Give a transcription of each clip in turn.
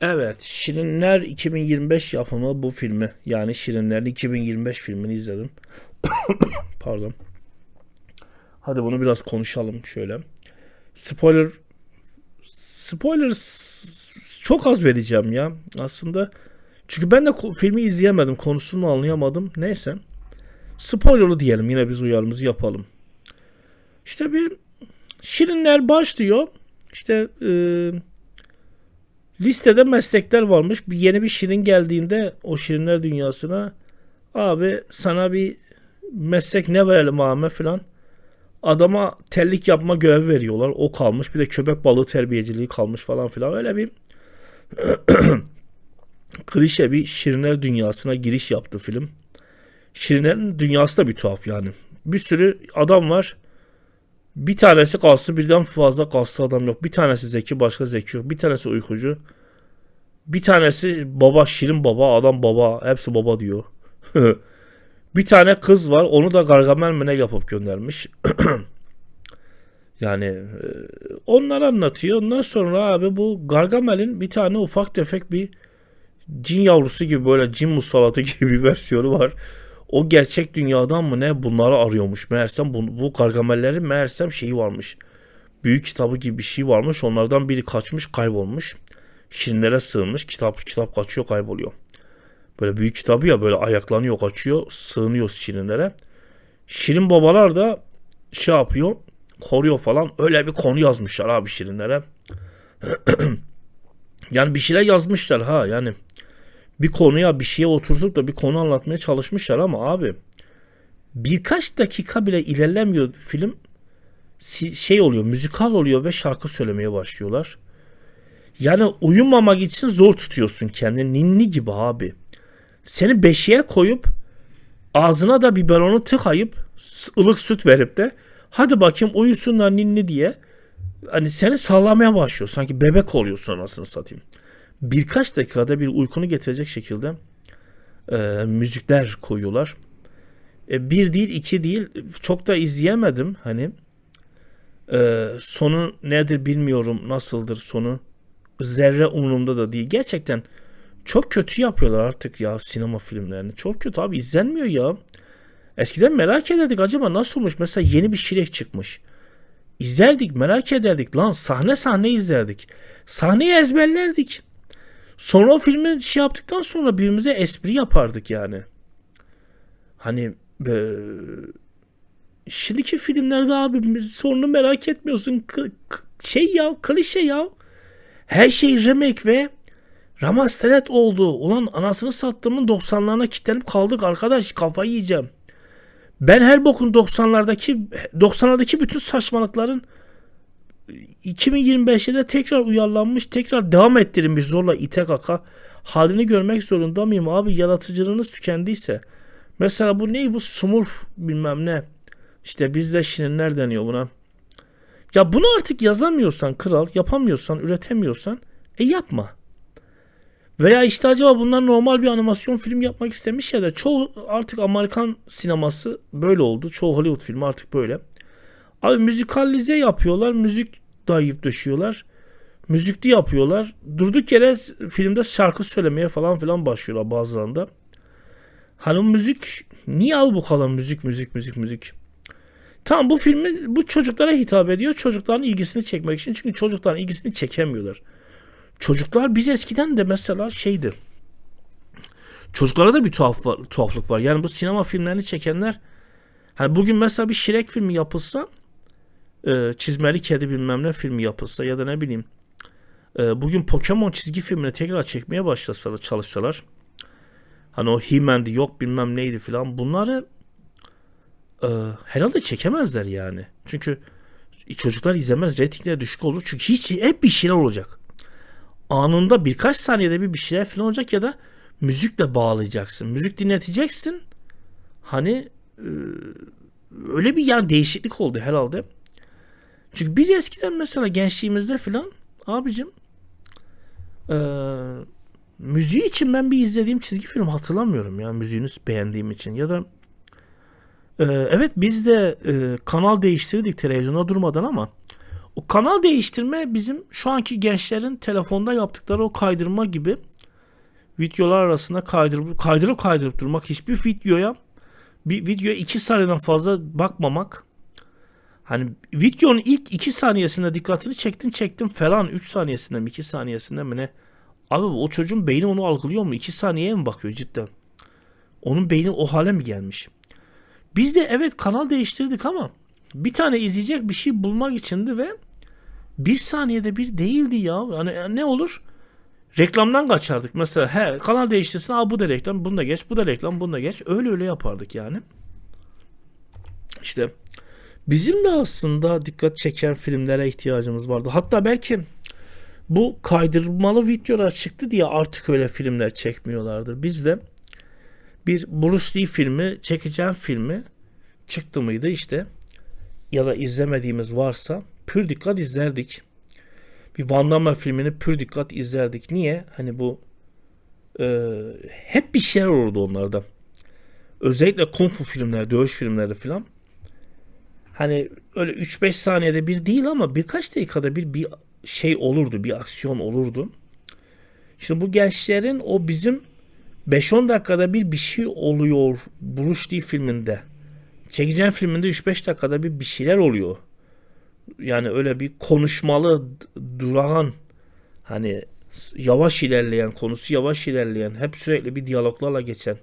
Evet, Şirinler 2025 yapımı bu filmi. Yani Şirinler'in 2025 filmini izledim. Pardon. Hadi bunu biraz konuşalım şöyle. Spoiler spoiler çok az vereceğim ya aslında. Çünkü ben de filmi izleyemedim, konusunu anlayamadım. Neyse. Spoilerlı diyelim yine biz uyarımızı yapalım. İşte bir Şirinler başlıyor. İşte eee listede meslekler varmış. Bir yeni bir şirin geldiğinde o şirinler dünyasına abi sana bir meslek ne verelim abi falan. Adama tellik yapma görevi veriyorlar. O kalmış. Bir de köpek balığı terbiyeciliği kalmış falan filan. Öyle bir klişe bir şirinler dünyasına giriş yaptı film. Şirinlerin dünyası da bir tuhaf yani. Bir sürü adam var. Bir tanesi kalsı birden fazla kalsı adam yok. Bir tanesi zeki başka zeki yok. Bir tanesi uykucu. Bir tanesi baba şirin baba adam baba hepsi baba diyor. bir tane kız var onu da Gargamel mi ne yapıp göndermiş. yani e, onları anlatıyor. Ondan sonra abi bu Gargamel'in bir tane ufak tefek bir cin yavrusu gibi böyle cin musallatı gibi bir versiyonu var. O gerçek dünyadan mı ne bunları arıyormuş. Meğersem bu, bu Gargamel'lerin meğersem şeyi varmış. Büyük kitabı gibi bir şey varmış. Onlardan biri kaçmış kaybolmuş. Şirinlere sığınmış. Kitap kitap kaçıyor kayboluyor. Böyle büyük kitabı ya böyle ayaklanıyor kaçıyor. Sığınıyor şirinlere. Şirin babalar da şey yapıyor. Koruyor falan. Öyle bir konu yazmışlar abi şirinlere. yani bir şeyler yazmışlar ha yani. Bir konuya bir şeye oturtup da bir konu anlatmaya çalışmışlar ama abi birkaç dakika bile ilerlemiyor film şey oluyor müzikal oluyor ve şarkı söylemeye başlıyorlar. Yani uyumamak için zor tutuyorsun kendini ninni gibi abi. Seni beşiğe koyup ağzına da biberonu tıkayıp ılık süt verip de hadi bakayım uyusunlar ninni diye hani seni sallamaya başlıyor. Sanki bebek oluyorsun anasını satayım. Birkaç dakikada bir uykunu getirecek şekilde e, müzikler koyuyorlar. E, bir değil iki değil çok da izleyemedim hani. E, sonu nedir bilmiyorum nasıldır sonu. Zerre umurumda da değil. Gerçekten çok kötü yapıyorlar artık ya sinema filmlerini. Çok kötü abi izlenmiyor ya. Eskiden merak ederdik acaba nasıl olmuş? Mesela yeni bir şirek çıkmış. İzlerdik merak ederdik lan sahne sahne izlerdik. Sahneyi ezberlerdik. Sonra o filmi şey yaptıktan sonra birbirimize espri yapardık yani. Hani e, şimdiki filmlerde abi sorunu merak etmiyorsun. K- şey ya klişe ya. Her şey remake ve remastered oldu. Ulan anasını sattığımın 90'larına kilitlenip kaldık arkadaş kafayı yiyeceğim. Ben her bokun 90'lardaki 90'lardaki bütün saçmalıkların 2025'te de tekrar uyarlanmış, tekrar devam ettirilmiş zorla ite kaka halini görmek zorunda mıyım abi? Yaratıcılığınız tükendiyse. Mesela bu ne bu smurf bilmem ne. İşte bizde şirinler deniyor buna. Ya bunu artık yazamıyorsan kral, yapamıyorsan, üretemiyorsan e yapma. Veya işte acaba bunlar normal bir animasyon film yapmak istemiş ya da çoğu artık Amerikan sineması böyle oldu. Çoğu Hollywood filmi artık böyle. Abi müzikalize yapıyorlar. Müzik dayayıp döşüyorlar. Müzikli yapıyorlar. Durduk yere filmde şarkı söylemeye falan filan başlıyorlar bazılarında. Hani müzik niye al bu kadar müzik müzik müzik müzik. Tamam bu filmi bu çocuklara hitap ediyor. Çocukların ilgisini çekmek için. Çünkü çocukların ilgisini çekemiyorlar. Çocuklar biz eskiden de mesela şeydi. Çocuklara da bir tuhaf var, tuhaflık var. Yani bu sinema filmlerini çekenler hani bugün mesela bir Şirek filmi yapılsa e, çizmeli kedi bilmem ne filmi yapılsa ya da ne bileyim e, bugün Pokemon çizgi filmini tekrar çekmeye başlasalar çalışsalar hani o He-Man'di yok bilmem neydi filan bunları e, herhalde çekemezler yani. Çünkü çocuklar izlemez reytingleri düşük olur çünkü hiç hep bir şeyler olacak. Anında birkaç saniyede bir bir şeyler filan olacak ya da müzikle bağlayacaksın. Müzik dinleteceksin. Hani e, öyle bir yani değişiklik oldu herhalde. Çünkü biz eskiden mesela gençliğimizde filan abicim e, müziği için ben bir izlediğim çizgi film hatırlamıyorum ya müziğini beğendiğim için. Ya da e, evet biz de e, kanal değiştirdik televizyona durmadan ama O kanal değiştirme bizim şu anki gençlerin telefonda yaptıkları o kaydırma gibi videolar arasında kaydırıp kaydırıp kaydırıp durmak hiçbir videoya bir videoya 2 saniyeden fazla bakmamak hani videonun ilk 2 saniyesinde dikkatini çektin çektin falan 3 saniyesinde mi 2 saniyesinde mi ne abi o çocuğun beyni onu algılıyor mu 2 saniyeye mi bakıyor cidden onun beyni o hale mi gelmiş biz de evet kanal değiştirdik ama bir tane izleyecek bir şey bulmak içindi ve bir saniyede bir değildi ya. Yani ne olur? Reklamdan kaçardık. Mesela he kanal değiştirsin. Aa bu da reklam. Bunu da geç. Bu da reklam. Bunu da geç. Öyle öyle yapardık yani. İşte bizim de aslında dikkat çeken filmlere ihtiyacımız vardı. Hatta belki bu kaydırmalı videolar çıktı diye artık öyle filmler çekmiyorlardır. Biz de bir Bruce Lee filmi, çekeceğim filmi çıktı mıydı işte ya da izlemediğimiz varsa pür dikkat izlerdik. Bir Van Damme filmini pür dikkat izlerdik. Niye? Hani bu e, hep bir şeyler olurdu onlarda. Özellikle kung fu filmler, dövüş filmleri falan. Hani öyle 3-5 saniyede bir değil ama birkaç dakikada bir bir şey olurdu, bir aksiyon olurdu. Şimdi bu gençlerin o bizim 5-10 dakikada bir bir şey oluyor Bruce Lee filminde. Çekeceğim filminde 3-5 dakikada bir bir şeyler oluyor yani öyle bir konuşmalı durağan hani yavaş ilerleyen konusu yavaş ilerleyen hep sürekli bir diyaloglarla geçen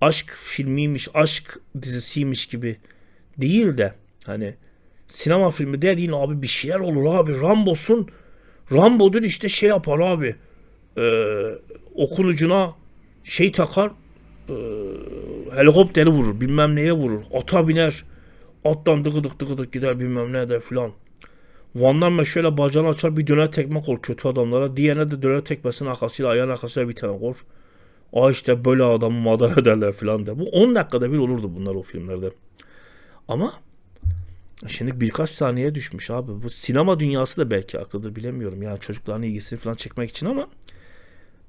aşk filmiymiş aşk dizisiymiş gibi değil de hani sinema filmi dediğin abi bir şeyler olur abi Rambo'sun Rambo'dur işte şey yapar abi e, okun ucuna şey takar e, helikopteri vurur bilmem neye vurur ata biner Attan dıgıdık dıgıdık gider bilmem ne der filan. Van'dan ben şöyle bacağını açar bir döner tekme kor kötü adamlara. Diğerine de döner tekmesinin arkasıyla ayağın arkasıyla bir tane kor. Aa işte böyle adamı madar ederler filan der. Bu 10 dakikada bir olurdu bunlar o filmlerde. Ama şimdi birkaç saniye düşmüş abi. Bu sinema dünyası da belki aklıdır bilemiyorum. Yani çocukların ilgisini falan çekmek için ama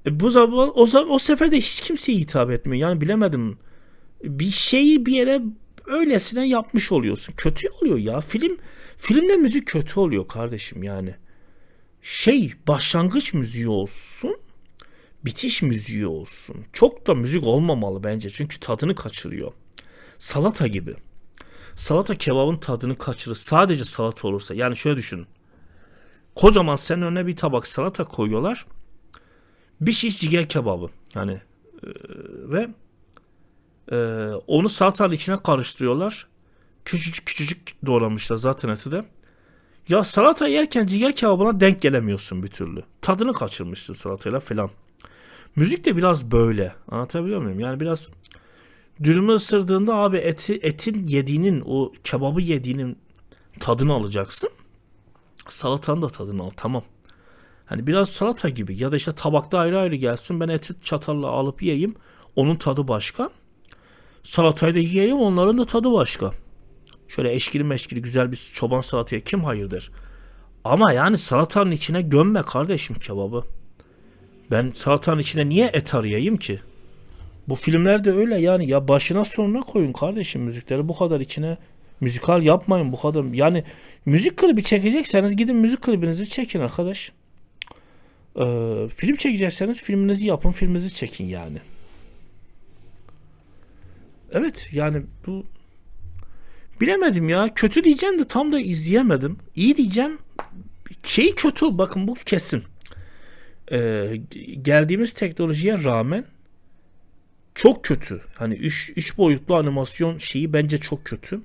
e, bu zaman o, o sefer de hiç kimseye hitap etmiyor. Yani bilemedim. Bir şeyi bir yere öylesine yapmış oluyorsun. Kötü oluyor ya. Film filmde müzik kötü oluyor kardeşim yani. Şey başlangıç müziği olsun. Bitiş müziği olsun. Çok da müzik olmamalı bence. Çünkü tadını kaçırıyor. Salata gibi. Salata kebabın tadını kaçırır. Sadece salata olursa. Yani şöyle düşün. Kocaman senin önüne bir tabak salata koyuyorlar. Bir şiş ciğer kebabı. Yani e, ve ee, onu salatanın içine karıştırıyorlar. Küçücük küçücük doğramışlar zaten eti de. Ya salata yerken ciğer kebabına denk gelemiyorsun bir türlü. Tadını kaçırmışsın salatayla falan. Müzik de biraz böyle. Anlatabiliyor muyum? Yani biraz dürümü ısırdığında abi eti, etin yediğinin o kebabı yediğinin tadını alacaksın. Salatanın da tadını al tamam. Hani biraz salata gibi ya da işte tabakta ayrı ayrı gelsin ben eti çatalla alıp yiyeyim. Onun tadı başka. Salatayı da yiyeyim onların da tadı başka. Şöyle eşkili meşkili güzel bir çoban salataya kim hayır der. Ama yani salatanın içine gömme kardeşim kebabı. Ben salatanın içine niye et arayayım ki? Bu filmlerde öyle yani ya başına sonuna koyun kardeşim müzikleri bu kadar içine müzikal yapmayın bu kadar. Yani müzik klibi çekecekseniz gidin müzik klibinizi çekin arkadaş. Ee, film çekecekseniz filminizi yapın filminizi çekin yani. Evet yani bu bilemedim ya. Kötü diyeceğim de tam da izleyemedim. İyi diyeceğim. Şey kötü bakın bu kesin. Ee, geldiğimiz teknolojiye rağmen çok kötü. Hani 3 boyutlu animasyon şeyi bence çok kötü.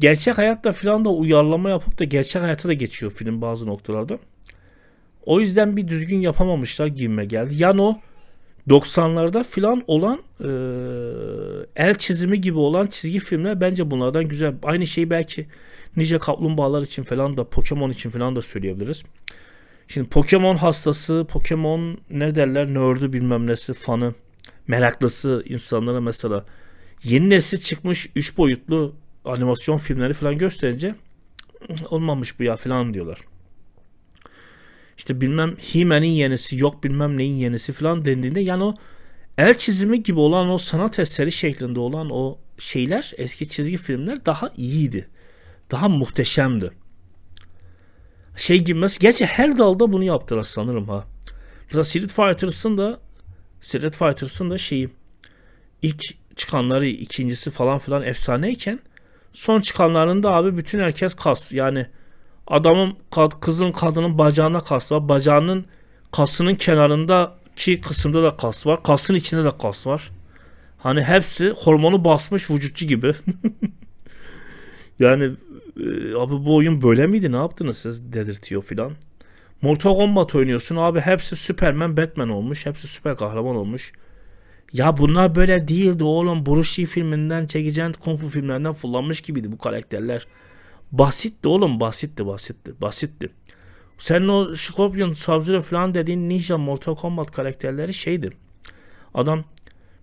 Gerçek hayatta falan da uyarlama yapıp da gerçek hayata da geçiyor film bazı noktalarda. O yüzden bir düzgün yapamamışlar gibime geldi. Yani o 90'larda filan olan e, el çizimi gibi olan çizgi filmler bence bunlardan güzel. Aynı şeyi belki Ninja Kaplumbağalar için falan da Pokemon için falan da söyleyebiliriz. Şimdi Pokemon hastası, Pokemon ne derler nördü bilmem nesi fanı, meraklısı insanlara mesela yeni nesil çıkmış 3 boyutlu animasyon filmleri falan gösterince olmamış bu ya falan diyorlar işte bilmem He-Man'in yenisi yok bilmem neyin yenisi falan dendiğinde yani o el çizimi gibi olan o sanat eseri şeklinde olan o şeyler eski çizgi filmler daha iyiydi. Daha muhteşemdi. şey gibi mesela gerçi her dalda bunu yaptılar sanırım ha. Mesela Street Fighters'ın da Street Fighters'ın da şeyi ilk çıkanları ikincisi falan filan efsaneyken son çıkanlarında abi bütün herkes kas. Yani adamın kızın kadının bacağına kas var. Bacağının kasının kenarındaki kısımda da kas var. Kasın içinde de kas var. Hani hepsi hormonu basmış vücutçu gibi. yani e, abi bu oyun böyle miydi ne yaptınız siz dedirtiyor filan. Mortal Kombat oynuyorsun abi hepsi Superman Batman olmuş. Hepsi süper kahraman olmuş. Ya bunlar böyle değildi oğlum. Bruce Lee filminden çekeceğin kung fu filmlerinden fırlanmış gibiydi bu karakterler. Basitti oğlum basitti basitti basitti. Senin o Scorpion, Sub-Zero falan dediğin Ninja Mortal Kombat karakterleri şeydi. Adam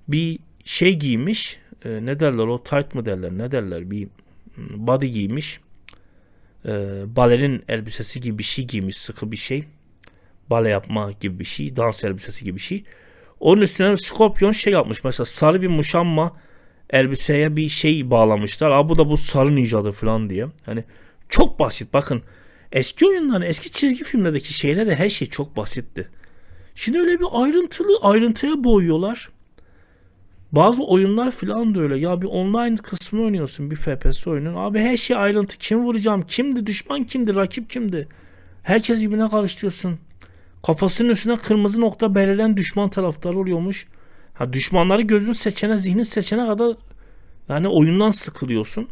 bir şey giymiş. e, ne derler o tight mı derler ne derler bir hmm, body giymiş. E, balerin elbisesi gibi bir şey giymiş sıkı bir şey. Bale yapma gibi bir şey. Dans elbisesi gibi bir şey. Onun üstüne Scorpion şey yapmış mesela sarı bir muşamma elbiseye bir şey bağlamışlar. Aa bu da bu sarı ninjadır falan diye. Hani çok basit bakın. Eski oyunların eski çizgi filmlerdeki şeyler de her şey çok basitti. Şimdi öyle bir ayrıntılı ayrıntıya boyuyorlar. Bazı oyunlar falan da öyle. Ya bir online kısmı oynuyorsun bir FPS oyunun. Abi her şey ayrıntı. Kim vuracağım? Kimdi? Düşman kimdi? Rakip kimdi? Herkes birbirine karıştırıyorsun. Kafasının üstüne kırmızı nokta belirlen düşman taraftarı oluyormuş. Ha düşmanları gözün seçene, zihnin seçene kadar yani oyundan sıkılıyorsun.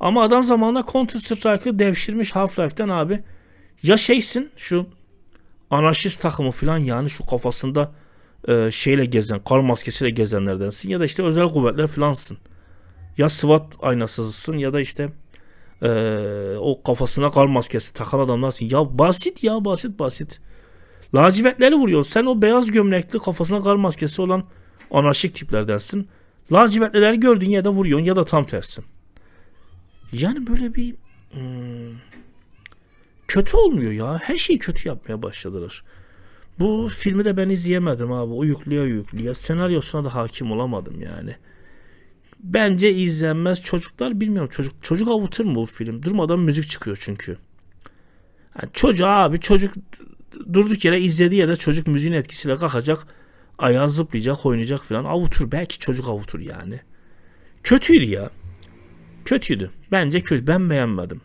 Ama adam zamanında Counter Strike'ı devşirmiş Half-Life'den abi. Ya şeysin şu anarşist takımı falan yani şu kafasında e, şeyle gezen, kar maskesiyle gezenlerdensin ya da işte özel kuvvetler falansın. Ya SWAT aynasızsın ya da işte e, o kafasına kar maskesi takan adamlarsın. Ya basit ya basit basit. Lacivertleri vuruyor. Sen o beyaz gömlekli kafasına kar maskesi olan anarşik tiplerdensin. Lacivertlileri gördüğün yerde vuruyorsun ya da tam tersi. Yani böyle bir hmm, kötü olmuyor ya. Her şeyi kötü yapmaya başladılar. Bu filmi de ben izleyemedim abi. Uyukluya uyukluya. Senaryosuna da hakim olamadım yani. Bence izlenmez. Çocuklar bilmiyorum. Çocuk çocuk avutur mu bu film? Durmadan müzik çıkıyor çünkü. Yani çocuğa abi çocuk durduk yere izlediği yerde çocuk müziğin etkisiyle kalkacak. Ayağı zıplayacak, oynayacak falan. Avutur. Belki çocuk avutur yani. Kötüydü ya. Kötüydü. Bence kötü. Ben beğenmedim.